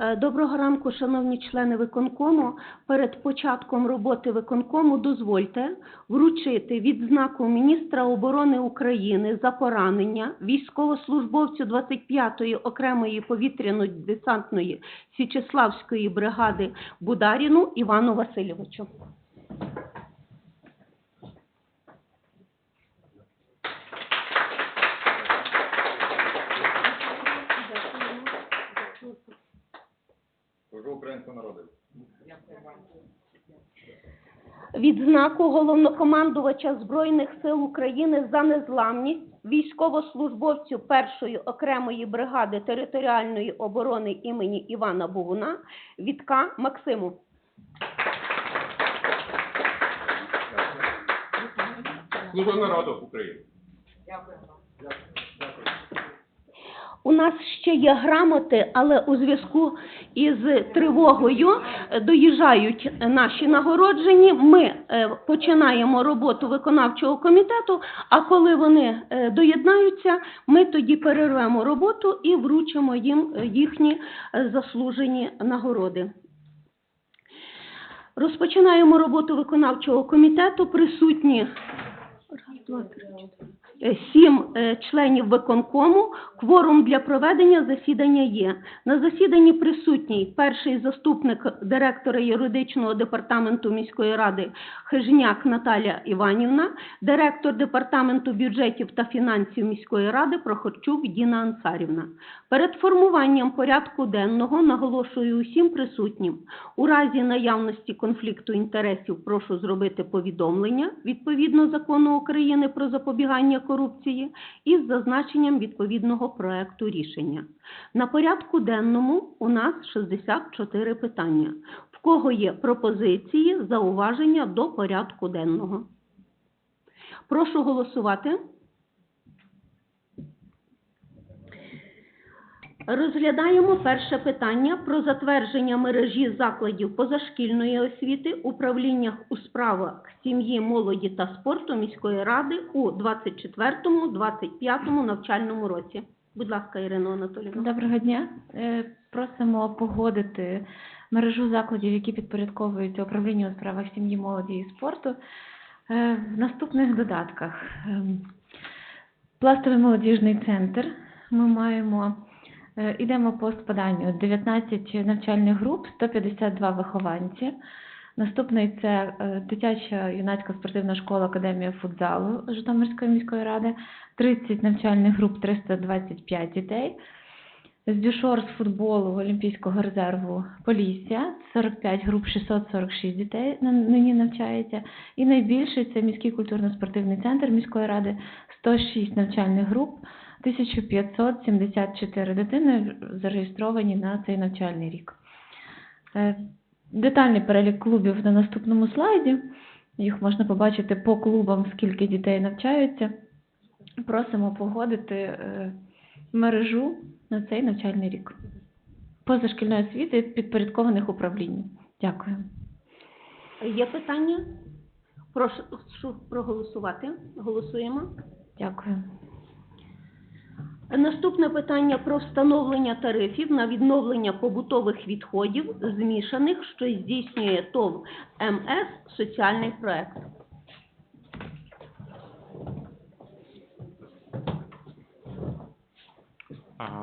Е, Доброго ранку, шановні члени виконкому. Перед початком роботи виконкому дозвольте вручити відзнаку міністра оборони України за поранення військовослужбовцю 25-ї окремої повітряно-десантної Січеславської бригади Бударіну Івану Васильовичу. Служу українському народу. Відзнаку головнокомандувача Збройних сил України за незламність військовослужбовцю першої окремої бригади територіальної оборони імені Івана Богуна Вітка Максиму. Служу народу України. У нас ще є грамоти, але у зв'язку із тривогою доїжджають наші нагороджені. Ми е, починаємо роботу виконавчого комітету, а коли вони е, доєднаються, ми тоді перервемо роботу і вручимо їм е, їхні заслужені нагороди. Розпочинаємо роботу виконавчого комітету. Присутні раз, два, три, сім е, членів виконкому. Кворум для проведення засідання є. На засіданні присутній перший заступник директора юридичного департаменту міської ради Хижняк Наталя Іванівна, директор департаменту бюджетів та фінансів міської ради Прохорчук Діна Ансарівна. Перед формуванням порядку денного наголошую усім присутнім. У разі наявності конфлікту інтересів прошу зробити повідомлення відповідно закону України про запобігання корупції із зазначенням відповідного проекту рішення. На порядку денному у нас 64 питання. В кого є пропозиції, зауваження до порядку денного? Прошу голосувати. Розглядаємо перше питання про затвердження мережі закладів позашкільної освіти, управліннях у справах сім'ї, молоді та спорту міської ради у 24-25 навчальному році. Будь ласка, Ірина Анатолійовна. Доброго дня. Е, Просимо погодити мережу закладів, які підпорядковуються управлінню у справах сім'ї, молоді і спорту е, в наступних додатках. Ем, Пластовий молодіжний центр. Ми маємо, ідемо по спаданню 19 навчальних груп, 152 вихованці. Наступний це е, дитяча юнацька спортивна школа Академія футзалу Житомирської міської ради, 30 навчальних груп, 325 дітей. З дюшор з футболу Олімпійського резерву Полісся 45 груп 646 дітей нині навчається. І найбільший це міський культурно-спортивний центр міської ради 106 навчальних груп, 1574 дитини зареєстровані на цей навчальний рік. Е, Детальний перелік клубів на наступному слайді. Їх можна побачити по клубам, скільки дітей навчаються. Просимо погодити е, мережу на цей навчальний рік. Позашкільної освіти підпорядкованих управлінь. Дякую. Є питання? Прошу проголосувати. Голосуємо. Дякую. Наступне питання про встановлення тарифів на відновлення побутових відходів змішаних, що здійснює ТОВ МС «Соціальний проект».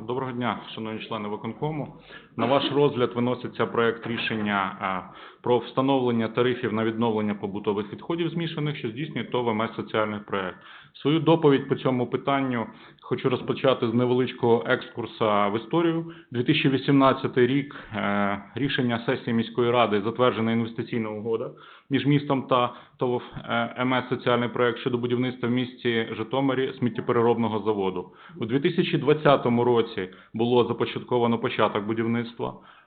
Доброго дня, шановні члени виконкому. На ваш розгляд виноситься проект рішення про встановлення тарифів на відновлення побутових відходів змішаних, що здійснює ТОВ МС соціальний проект. Свою доповідь по цьому питанню хочу розпочати з невеличкого екскурса в історію. 2018 рік е, рішення сесії міської ради затверджена інвестиційна угода між містом та ТОВ е, МС соціальний проект щодо будівництва в місті Житомирі сміттєпереробного заводу. У 2020 році було започатковано початок будівництва.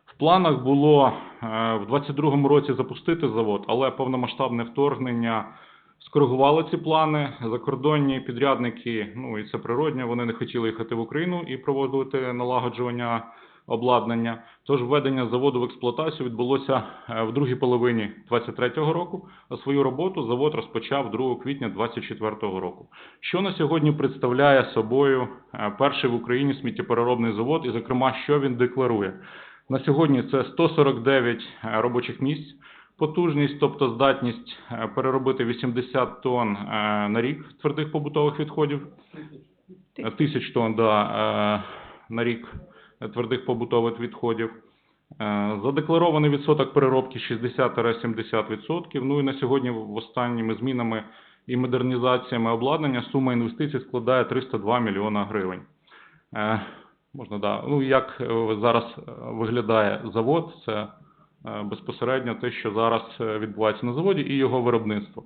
В планах було в 22-му році запустити завод, але повномасштабне вторгнення скоригувало ці плани. Закордонні підрядники, ну і це природньо, вони не хотіли їхати в Україну і проводити налагоджування обладнання. Тож введення заводу в експлуатацію відбулося е, в другій половині 2023 року, а свою роботу завод розпочав 2 квітня 2024 року. Що на сьогодні представляє собою е, перший в Україні сміттєпереробний завод і, зокрема, що він декларує? На сьогодні це 149 е, робочих місць. Потужність, тобто здатність переробити 80 тонн на рік твердих побутових відходів. Тисяч тонн да, на рік твердих побутових відходів. Е, Задекларований відсоток переробки 60-70%. Ну і на сьогодні в останніми змінами і модернізаціями обладнання сума інвестицій складає 302 мільйона гривень. Е, Можна, да. Ну, як е, зараз е, виглядає завод, це е, безпосередньо те, що зараз е, відбувається на заводі, і його виробництво.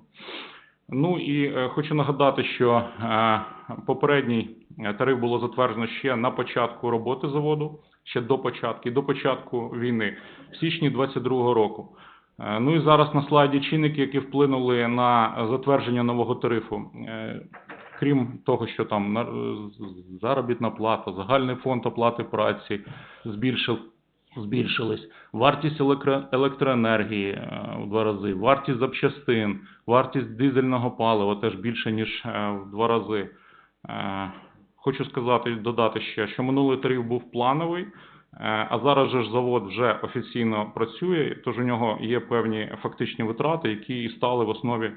Ну і е, хочу нагадати, що е, попередній е, тариф було затверджено ще на початку роботи заводу, ще до початку, до початку війни, в січні 2022 року. Е, Ну і зараз на слайді чинники, які вплинули на затвердження нового тарифу. Е, Крім того, що там на- заробітна плата, загальний фонд оплати праці збільшив, збільшились, вартість електро- електроенергії в два рази, вартість запчастин, вартість дизельного палива теж більше, ніж в два рази. Е, Хочу сказати, додати ще, що минулий тариф був плановий, е, а зараз же ж завод вже офіційно працює, тож у нього є певні фактичні витрати, які і стали в основі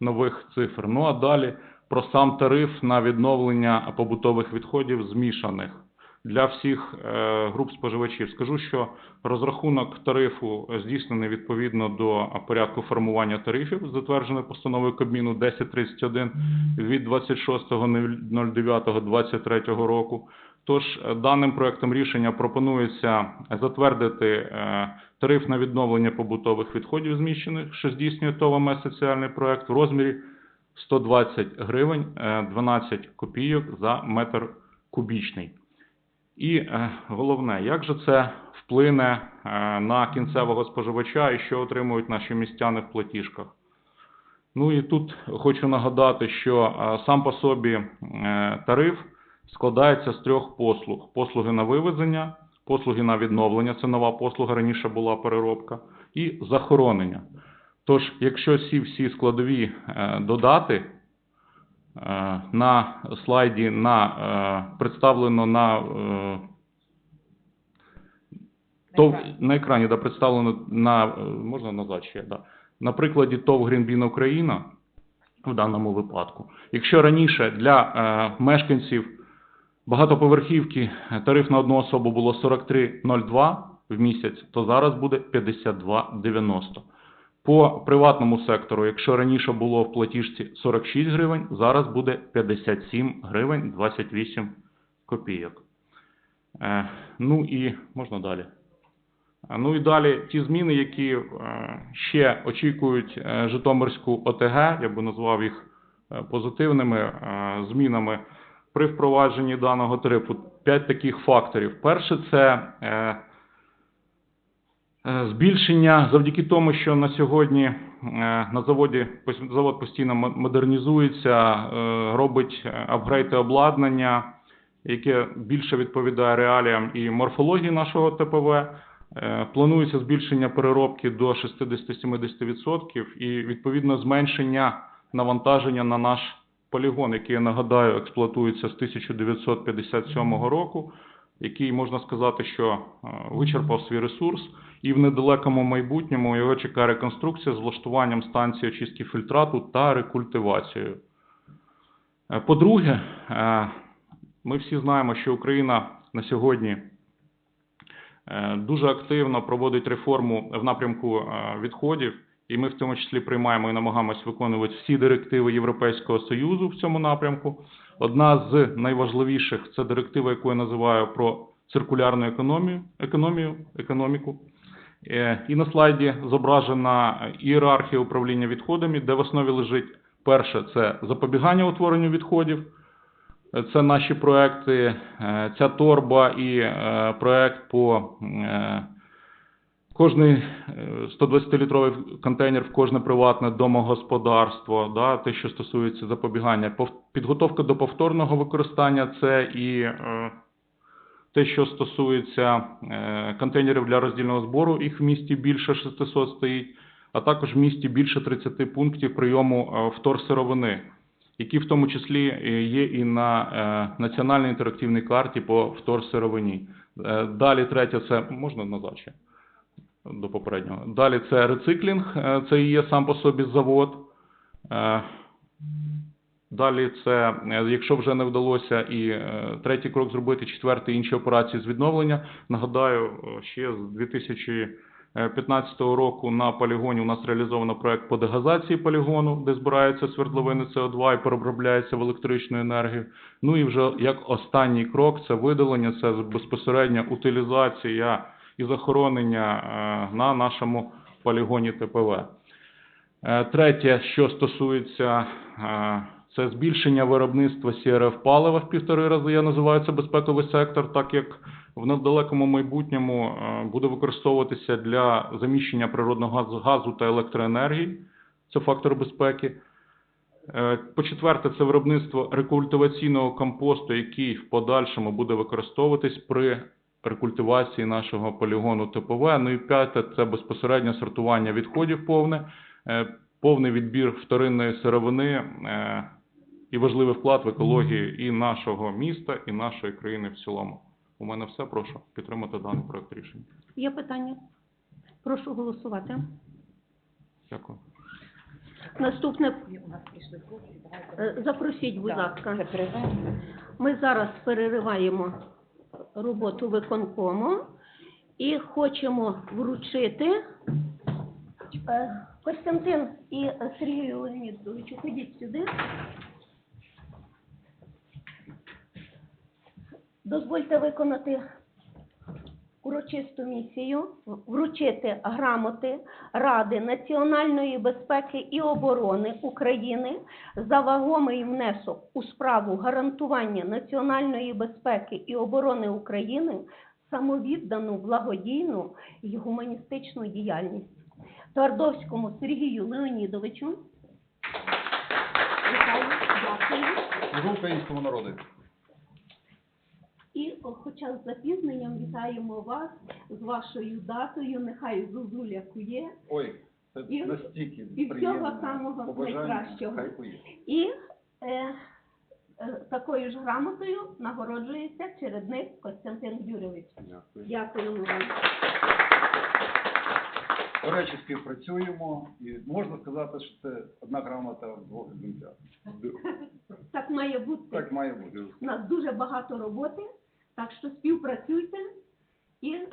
нових цифр. Ну а далі про сам тариф на відновлення побутових відходів змішаних для всіх е, груп споживачів. Скажу, що розрахунок тарифу здійснений відповідно до порядку формування тарифів, затвердженої постановою Кабміну 1031 від 26.09.23 року. Тож е, даним проектом рішення пропонується затвердити е, тариф на відновлення побутових відходів зміщених, що здійснює ТОВ МС соціальний проект в розмірі 120 гривень е, 12 копійок за метр кубічний. І е, головне, як же це вплине е, на кінцевого споживача і що отримують наші містяни в платіжках? Ну і тут хочу нагадати, що е, сам по собі тариф складається з трьох послуг: послуги на вивезення, послуги на відновлення, це нова послуга, раніше була переробка, і захоронення. Тож, якщо ці всі складові додати, на слайді на, е, представлено на, е, ТОВ, на екрані да, представлено на, е, можна назад ще, да, на прикладі ТОВ Грінбін Україна в даному випадку. Якщо раніше для е, мешканців багатоповерхівки е, тариф на одну особу було 43,02 в місяць, то зараз буде 52,90. По приватному сектору, якщо раніше було в платіжці 46 гривень, зараз буде 57 гривень 28 копійок. Е, Ну і можна далі. Е, Ну і далі ті зміни, які е, ще очікують Житомирську ОТГ, я би назвав їх позитивними змінами при впровадженні даного тарифу. П'ять таких факторів. Перше це Збільшення завдяки тому, що на сьогодні е, на заводі завод постійно модернізується, е, робить е, апгрейди обладнання, яке більше відповідає реаліям і морфології нашого ТПВ. Е, Планується збільшення переробки до 60-70% і відповідно зменшення навантаження на наш полігон, який я нагадаю експлуатується з 1957 року, який можна сказати, що е, вичерпав свій ресурс, і в недалекому майбутньому його чекає реконструкція з влаштуванням станції очистки фільтрату та рекультивацією. Е, По-друге, е, ми всі знаємо, що Україна на сьогодні е, дуже активно проводить реформу в напрямку відходів, і ми в тому числі приймаємо і намагаємось виконувати всі директиви Європейського Союзу в цьому напрямку. Одна з найважливіших це директива, яку я називаю про циркулярну економію, економію, економіку. Е, І на слайді зображена ієрархія управління відходами, де в основі лежить перше це запобігання утворенню відходів. Е, Це наші проекти, е, ця торба і проект по кожний е, 120-літровий контейнер в кожне приватне домогосподарство, да, те, що стосується запобігання. Підготовка до повторного використання це і те, що стосується е, контейнерів для роздільного збору, їх в місті більше 600 стоїть, а також в місті більше 30 пунктів прийому е, вторсировини, які в тому числі е, є і на національній інтерактивній карті по вторсировині. Далі третє це можна назад ще до попереднього. Далі це рециклінг, це і є сам по собі завод. Далі це, е, якщо вже не вдалося і е, третій крок зробити, четвертий інші операції з відновлення. Нагадаю, е, ще з 2015 року на полігоні у нас реалізовано проект по дегазації полігону, де збираються свердловини СО2 і переробляється в електричну енергію. Ну і вже як останній крок це видалення, це безпосередня утилізація і захоронення на нашому полігоні ТПВ. Третє, що стосується, це збільшення виробництва CRF палива в півтори рази. Я називаю це безпековий сектор, так як в недалекому майбутньому е, буде використовуватися для заміщення природного газу- та електроенергії. Це фактор безпеки. Е, По-четверте, це виробництво рекультиваційного компосту, який в подальшому буде використовуватись при рекультивації нашого полігону ТПВ. Ну і п'яте, це безпосередньо сортування відходів повне, е, повний відбір вторинної сировини і важливий вклад в екологію і нашого міста, і нашої країни в цілому. У мене все. Прошу підтримати даний проект рішення. Є питання? Прошу голосувати. Дякую. Наступне. Запросіть, будь ласка. Ми зараз перериваємо роботу виконкому і хочемо вручити Е, Костянтин і Сергію Леонідовичу, ходіть сюди. Дозвольте виконати урочисту місію, вручити грамоти Ради національної безпеки і оборони України за вагомий внесок у справу гарантування національної безпеки і оборони України, самовіддану благодійну і гуманістичну діяльність. Твардовському Сергію Леонідовичу. Дякую. Служу українському народу. І, хоча з запізненням вітаємо вас з вашою датою. Нехай Зузуля кує. Ой, це І- настільки і всього самого Побажання, найкращого. Хай кує. І е, е, такою ж грамотою нагороджується чередник Костянтин Юрійович. Дякую. Дякуємо вам. До речі, співпрацюємо і можна сказати, що це одна грамота в двох екземплярах. Так має бути. Так має бути. У нас дуже багато роботи, так що співпрацюйте і е,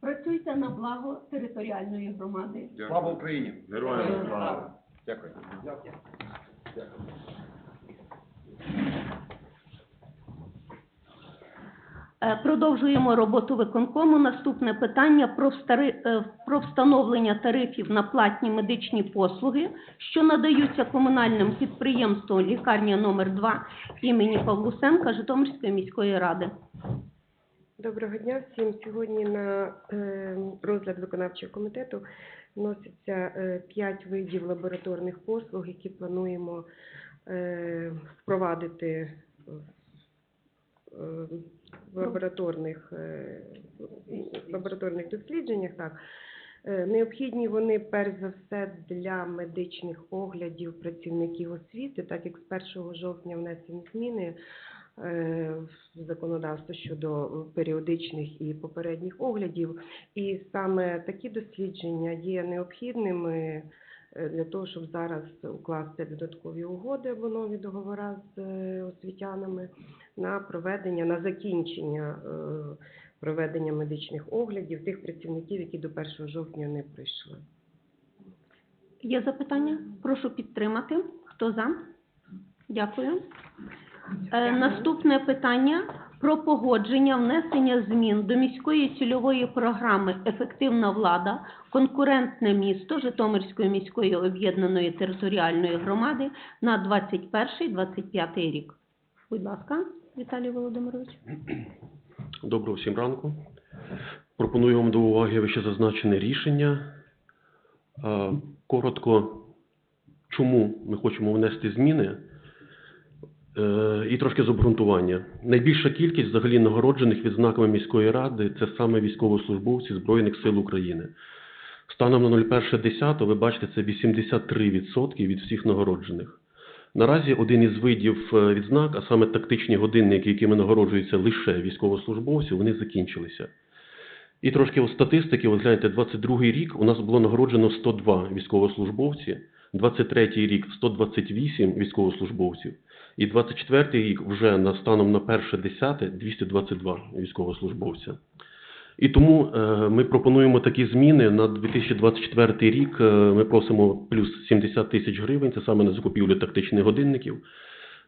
працюйте на благо територіальної громади. Слава Україні! Героям слава! Дякую. Дякую. Дякую. Е, Продовжуємо роботу виконкому. Наступне питання про, е, про встановлення тарифів на платні медичні послуги, що надаються комунальним підприємством лікарня номер 2 імені Павлусенка Житомирської міської ради. Доброго дня всім. Сьогодні на е, розгляд виконавчого комітету вноситься е, п'ять видів лабораторних послуг, які плануємо е, впровадити в е, лабораторних, е, лабораторних дослідженнях. Так. Е, Необхідні вони перш за все для медичних оглядів працівників освіти, так як з 1 жовтня внесені зміни е, в законодавство щодо періодичних і попередніх оглядів. І саме такі дослідження є необхідними для того, щоб зараз укласти додаткові угоди або нові договори з е, освітянами на проведення, на закінчення е, проведення медичних оглядів тих працівників, які до 1 жовтня не прийшли. Є запитання? Прошу підтримати. Хто за? Дякую. Е, Наступне питання про погодження внесення змін до міської цільової програми Ефективна влада, конкурентне місто Житомирської міської об'єднаної територіальної громади на 21-25 рік. Будь ласка, Віталій Володимирович. Доброго всім ранку. Пропоную вам до уваги вище зазначене рішення. Е, Коротко, чому ми хочемо внести зміни і трошки з обґрунтування. Найбільша кількість взагалі нагороджених відзнаками міської ради це саме військовослужбовці Збройних сил України. Станом на 01.10 ви бачите, це 83% від всіх нагороджених. Наразі один із видів е, відзнак, а саме тактичні годинники, якими нагороджуються лише військовослужбовці, вони закінчилися. І трошки от статистики, ви гляньте, 22-й рік у нас було нагороджено 102 військовослужбовці, 23-й рік 128 військовослужбовців, і 24-й рік вже на станом на перше десяте 222 військовослужбовця. І тому е, ми пропонуємо такі зміни на 2024 рік. Е, ми просимо плюс 70 тисяч гривень, це саме на закупівлю тактичних годинників.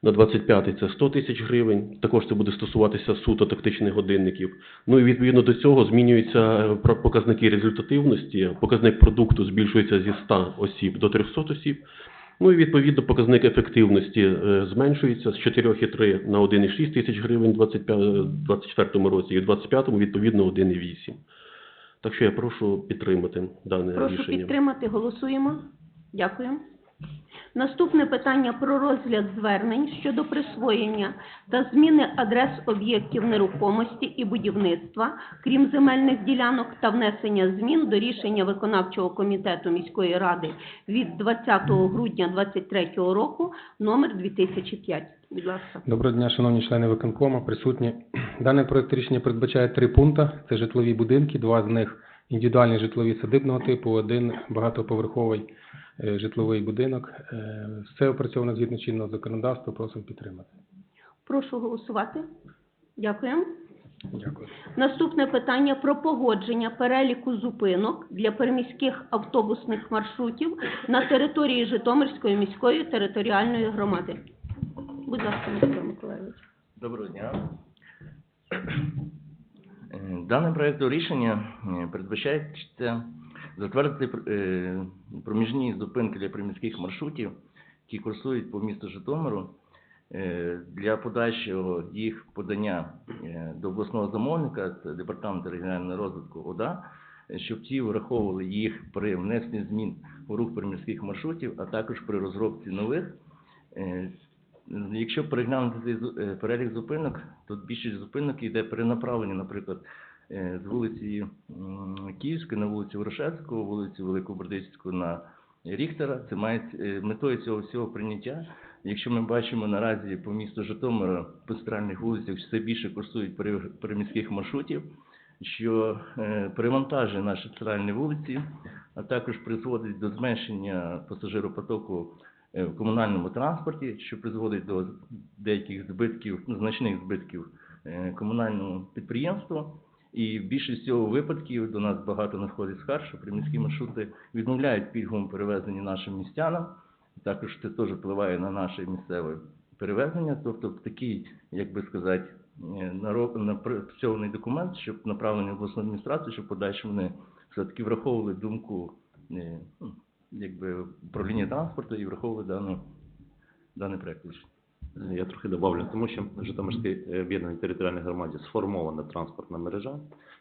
На 25-й це 100 тисяч гривень. Також це буде стосуватися суто тактичних годинників. Ну і відповідно до цього змінюються е, показники результативності. Показник продукту збільшується зі 100 осіб до 300 осіб. Ну і відповідно показник ефективності е, зменшується з 4,3 на 1,6 тисяч гривень у 2024 році, і у 2025 відповідно 1,8. Так що я прошу підтримати дане Прошу рішення. підтримати, голосуємо. Дякую. Наступне питання про розгляд звернень щодо присвоєння та зміни адрес об'єктів нерухомості і будівництва, крім земельних ділянок, та внесення змін до рішення виконавчого комітету міської ради від 20 грудня 2023 року номер 2005. Будь ласка. Доброго дня, шановні члени виконкому, присутні. Даний проект рішення передбачає три пункти. Це житлові будинки, два з них індивідуальні житлові садибного типу, один багатоповерховий житловий будинок. Е, Все опрацьовано згідно чинного законодавства, просимо підтримати. Прошу голосувати. Дякую. Дякую. Наступне питання про погодження переліку зупинок для переміських автобусних маршрутів на території Житомирської міської територіальної громади. Будь ласка, Микола Миколаївич. Доброго дня. Е, Даним проектом рішення е, передбачається затвердити е, проміжні зупинки для приміських маршрутів, які курсують по місту Житомиру, е, для подальшого їх подання е, до обласного замовника, це Департамент регіонального розвитку ОДА, щоб ті враховували їх при внесенні змін у рух приміських маршрутів, а також при розробці нових. Якщо переглянути перелік зупинок, то більшість зупинок йде перенаправлення, наприклад, з вулиці Київської на вулицю Ворошевського, вулицю Великобродицьку на Ріхтера. Це має е, метою цього всього прийняття. Якщо ми бачимо наразі по місту Житомира по центральних вулицях все більше курсують пере- переміських маршрутів, що е, перевантажує наші центральні вулиці, а також призводить до зменшення пасажиропотоку е, в комунальному транспорті, що призводить до деяких збитків, ну, значних збитків е, комунальному підприємству. І в більшість цього випадків до нас багато надходить скарг, що приміські маршрути відмовляють пільговому перевезенні нашим містянам. Також це теж впливає на наше місцеве перевезення. Тобто такий, як би сказати, е, напрацьований документ, щоб направлений в обласну адміністрацію, щоб в подальшому вони все-таки враховували думку е, ну, якби управління транспорту і враховували дану, даний проект. рішення. Я трохи добавлю, тому що в Житомирській е, об'єднаній територіальній громаді сформована транспортна мережа,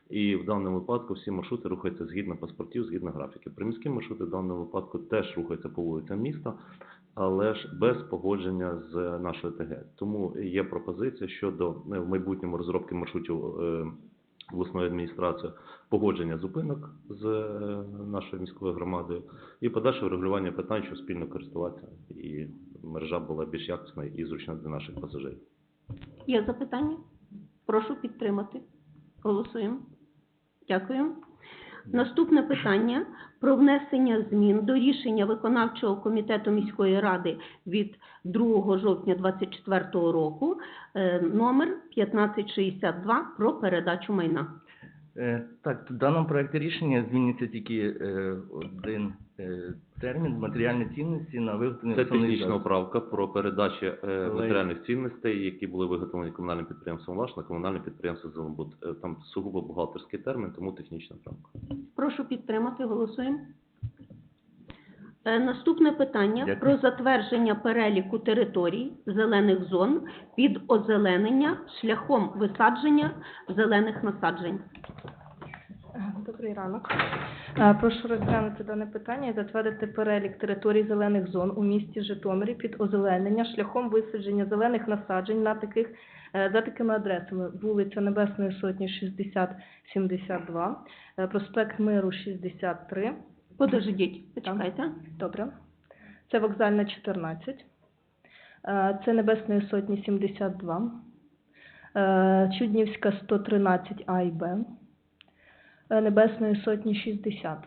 і в даному випадку всі маршрути рухаються згідно паспортів, згідно графіки. Приміські маршрути в даному випадку теж рухаються по вулицям міста, але ж без погодження з нашою ТГ. Тому є пропозиція щодо е, в майбутньому розробки маршрутів е, обласної адміністрації погодження зупинок з е, нашою міською громадою і подальше врегулювання питань, щоб спільно користуватися і мережа була більш якісною і зручна для наших пасажирів. Є запитання? Прошу підтримати. Голосуємо. Дякую. Наступне питання про внесення змін до рішення виконавчого комітету міської ради від 2 жовтня 2024 року е, номер 1562 про передачу майна. Е, Так, в даному проекті рішення зміниться тільки е, один термін матеріальні цінності на виготовлення Це основних технічна управка про передачу е, Але- матеріальних цінностей, які були виготовлені комунальним підприємством «Ваш» на комунальне підприємство «Зеленбуд». Е, Там сугубо бухгалтерський термін, тому технічна правка. Прошу підтримати. Голосуємо. Е, Наступне питання Дякую. про затвердження переліку територій зелених зон під озеленення шляхом висадження зелених насаджень. Добрий ранок. Е, Прошу розглянути дане питання і затвердити перелік територій зелених зон у місті Житомирі під озеленення шляхом висадження зелених насаджень на таких е, за такими адресами: вулиця Небесної Сотні 60-72, е, проспект Миру 63. Подождіть, почекайте. Добре. Це вокзальна 14. Е, Це Небесної Сотні 72, е, Чуднівська 113 А і Б, Небесної Сотні 60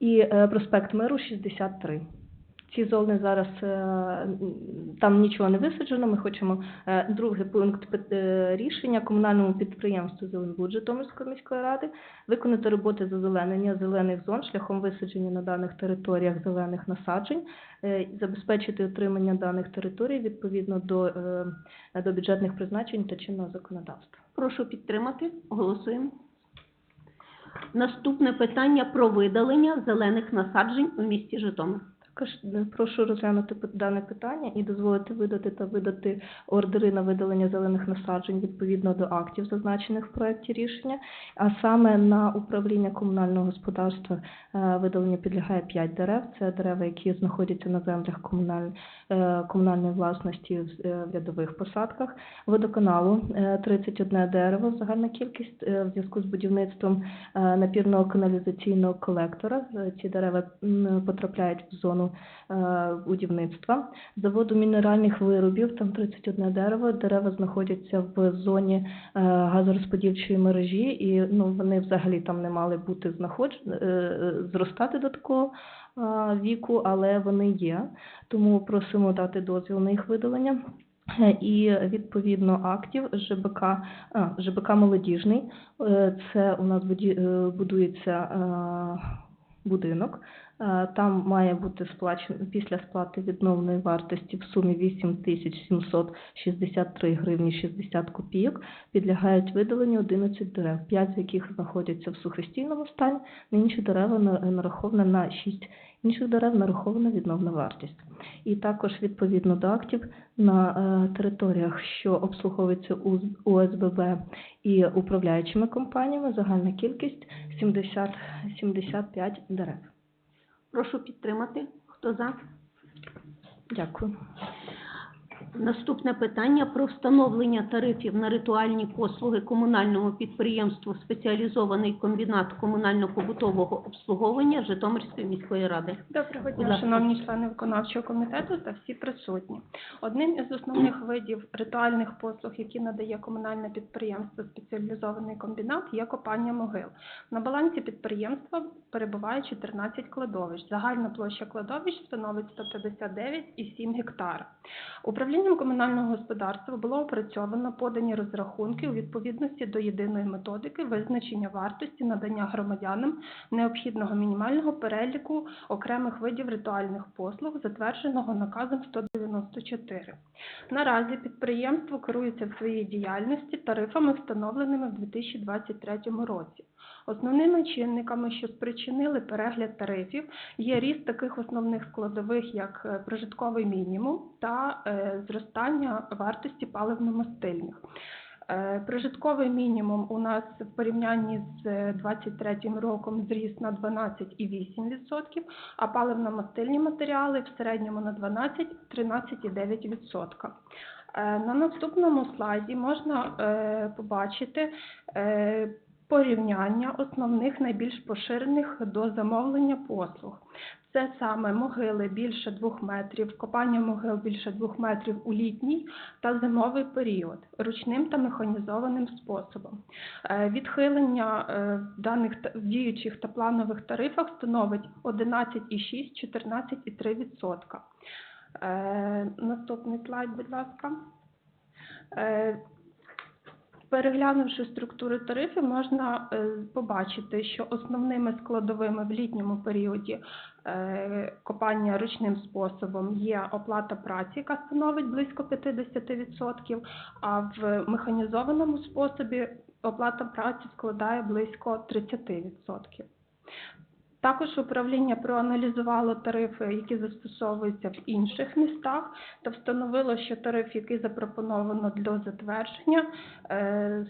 і е, проспект Миру 63. Ці зони зараз е, там нічого не висаджено. Ми хочемо е, другий пункт е, рішення комунальному підприємству Зеленбуд Житомирської міської ради виконати роботи з озеленення зелених зон шляхом висадження на даних територіях зелених насаджень, забезпечити отримання даних територій відповідно до, до бюджетних призначень та чинного законодавства. Прошу підтримати. Голосуємо. Наступне питання про видалення зелених насаджень у місті Житомир. Е, прошу розглянути дане питання і дозволити видати та видати ордери на видалення зелених насаджень відповідно до актів, зазначених в проекті рішення. А саме на управління комунального господарства е, видалення підлягає 5 дерев. Це дерева, які знаходяться на землях е, комунальної власності в рядових посадках. Водоканалу е, 31 дерево, загальна кількість в зв'язку з будівництвом напірного каналізаційного колектора. Ці дерева потрапляють в зону е, будівництва. Заводу мінеральних виробів, там 31 дерево. Дерева знаходяться в зоні е, газорозподільчої мережі, і ну, вони взагалі там не мали бути знаходж... е, зростати до такого віку, але вони є. Тому просимо дати дозвіл на їх видалення. І відповідно актів ЖБК, а, ЖБК молодіжний. Це у нас будується будинок. Е, Там має бути сплачено після сплати відновної вартості в сумі 8 тисяч 763 гривні 60 копійок. Підлягають видаленню 11 дерев, 5 з яких знаходяться в сухостійному стані, на інші дерева на- нарахована на 6 інших дерев нарахована відновна вартість. І також відповідно до актів на е, територіях, що обслуговуються УСББ і управляючими компаніями, загальна кількість 70, 75 дерев. Прошу підтримати. Хто за? Дякую. Наступне питання про встановлення тарифів на ритуальні послуги комунальному підприємству спеціалізований комбінат комунально-побутового обслуговування Житомирської міської ради. Доброго дня, шановні члени виконавчого комітету та всі присутні. Одним із основних видів ритуальних послуг, які надає комунальне підприємство спеціалізований комбінат, є копання могил. На балансі підприємства перебуває 14 кладовищ. Загальна площа кладовищ становить 159,7 гектара. Управлінням комунального господарства було опрацьовано подані розрахунки у відповідності до єдиної методики визначення вартості надання громадянам необхідного мінімального переліку окремих видів ритуальних послуг, затвердженого наказом 194. Наразі підприємство керується в своїй діяльності тарифами, встановленими в 2023 році. Основними чинниками, що спричинили перегляд тарифів, є ріст таких основних складових, як е, прожитковий мінімум та е, зростання вартості паливно-мастильних. Е, Прожитковий мінімум у нас в порівнянні з 2023 роком зріс на 12,8%, а паливно-мастильні матеріали в середньому на 12-13,9%. Е, На наступному слайді можна побачити порівняння основних найбільш поширених до замовлення послуг. Це саме могили більше двох метрів, копання могил більше двох метрів у літній та зимовий період ручним та механізованим способом. Е, Відхилення е, в даних діючих та планових тарифах становить 11,6 14,3%. Е, Наступний слайд, будь ласка. Переглянувши структури тарифів, можна е, побачити, що основними складовими в літньому періоді е, копання ручним способом є оплата праці, яка становить близько 50%, а в механізованому способі оплата праці складає близько 30%. Також управління проаналізувало тарифи, які застосовуються в інших містах, та встановило, що тариф, який запропоновано для затвердження, е,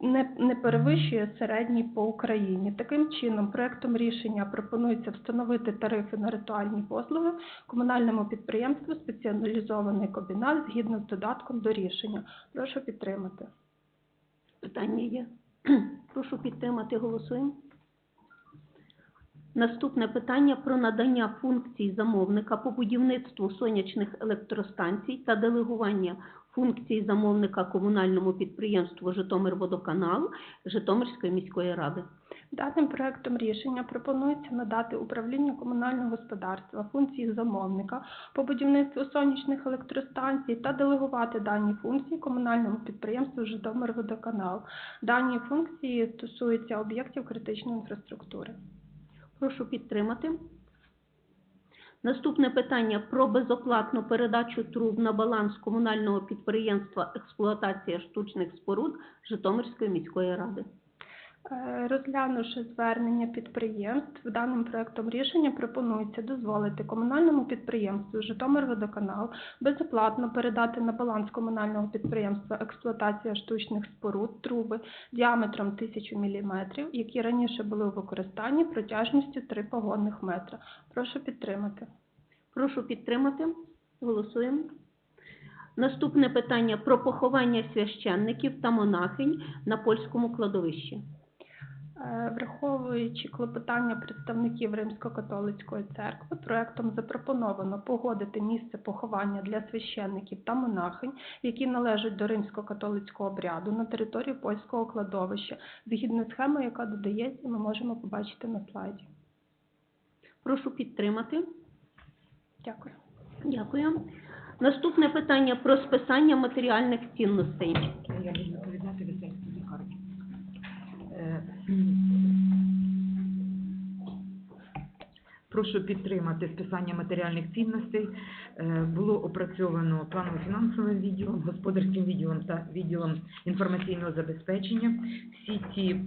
не, не перевищує середній по Україні. Таким чином, проектом рішення пропонується встановити тарифи на ритуальні послуги комунальному підприємству спеціалізований комбінат згідно з додатком до рішення. Прошу підтримати. Питання є. Прошу підтримати. Голосуємо. Наступне питання про надання функцій замовника по будівництву сонячних електростанцій та делегування функцій замовника комунальному підприємству Житомирводоканал Житомирської міської ради. Даним проектом рішення пропонується надати управлінню комунального господарства функції замовника по будівництву сонячних електростанцій та делегувати дані функції комунальному підприємству Житомирводоканал. Дані функції стосуються об'єктів критичної інфраструктури. Прошу підтримати. Наступне питання про безоплатну передачу труб на баланс комунального підприємства експлуатація штучних споруд Житомирської міської ради. Е, Розглянувши звернення підприємств, даним проектом рішення пропонується дозволити комунальному підприємству Житомирводоканал безоплатно передати на баланс комунального підприємства експлуатація штучних споруд труби діаметром 1000 мм, які раніше були у використанні протяжністю 3 погонних метра. Прошу підтримати. Прошу підтримати. Голосуємо. Наступне питання про поховання священників та монахинь на польському кладовищі. Е, Враховуючи клопотання представників Римсько-католицької церкви, проектом запропоновано погодити місце поховання для священників та монахинь, які належать до римсько-католицького обряду на території польського кладовища, згідно схеми, яка додається, ми можемо побачити на слайді. Прошу підтримати. Дякую. Дякую. Наступне питання про списання матеріальних цінностей. Прошу підтримати списання матеріальних цінностей. Е, Було опрацьовано планово-фінансовим відділом, господарським відділом та відділом інформаційного забезпечення. Всі ці е,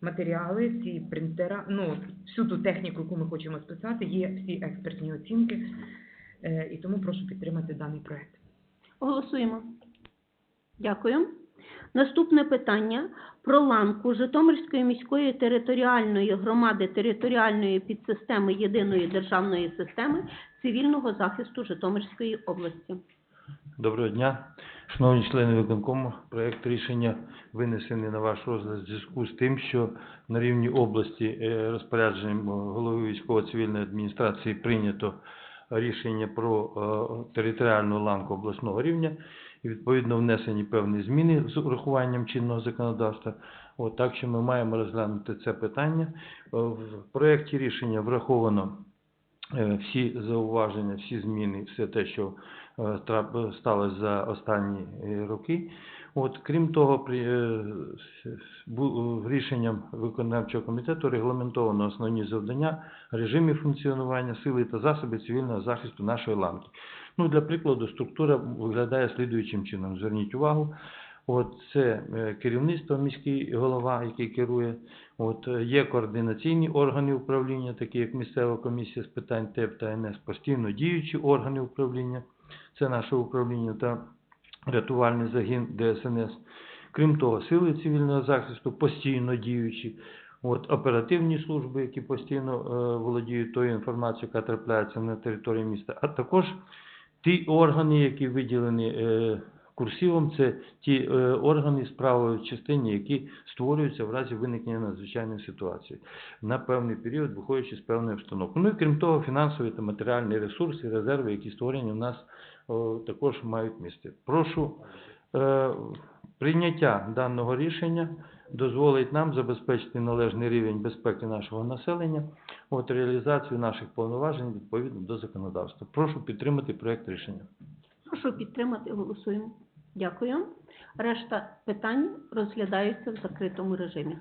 матеріали, всі принтера, ну, всю ту техніку, яку ми хочемо списати, є всі експертні оцінки. Е, І тому прошу підтримати даний проект. Голосуємо. Дякую. Наступне питання про ланку Житомирської міської територіальної громади територіальної підсистеми єдиної державної системи цивільного захисту Житомирської області. Доброго дня, шановні члени виконкому. Проект рішення винесений на ваш розгляд в зв'язку з тим, що на рівні області е, розпорядженням голови військово-цивільної адміністрації прийнято рішення про е, територіальну ланку обласного рівня і відповідно внесені певні зміни з урахуванням чинного законодавства. От, так що ми маємо розглянути це питання. Е, В проєкті рішення враховано е, всі зауваження, всі зміни, все те, що е, сталося за останні роки. От, крім того, рішенням виконавчого комітету регламентовано основні завдання, режимі функціонування сили та засоби цивільного захисту нашої ланки. Ну, для прикладу, структура виглядає слідуючим чином. Зверніть увагу. От це е, керівництво міський голова, який керує. От е, є координаційні органи управління, такі як місцева комісія з питань ТЕП та НС, постійно діючі органи управління, це наше управління та рятувальний загін ДСНС. Крім того, сили цивільного захисту постійно діючі. От оперативні служби, які постійно е, володіють тою інформацією, яка трапляється на території міста, а також ті органи, які виділені е, курсивом, це ті е, органи справи в частині, які створюються в разі виникнення надзвичайної ситуації на певний період, виходячи з певної обстановки. Ну і крім того, фінансові та матеріальні ресурси, резерви, які створені в нас також мають місце. Прошу е, прийняття даного рішення дозволить нам забезпечити належний рівень безпеки нашого населення, от реалізацію наших повноважень відповідно до законодавства. Прошу підтримати проект рішення. Прошу підтримати. Голосуємо. Дякую. Решта питань розглядаються в закритому режимі.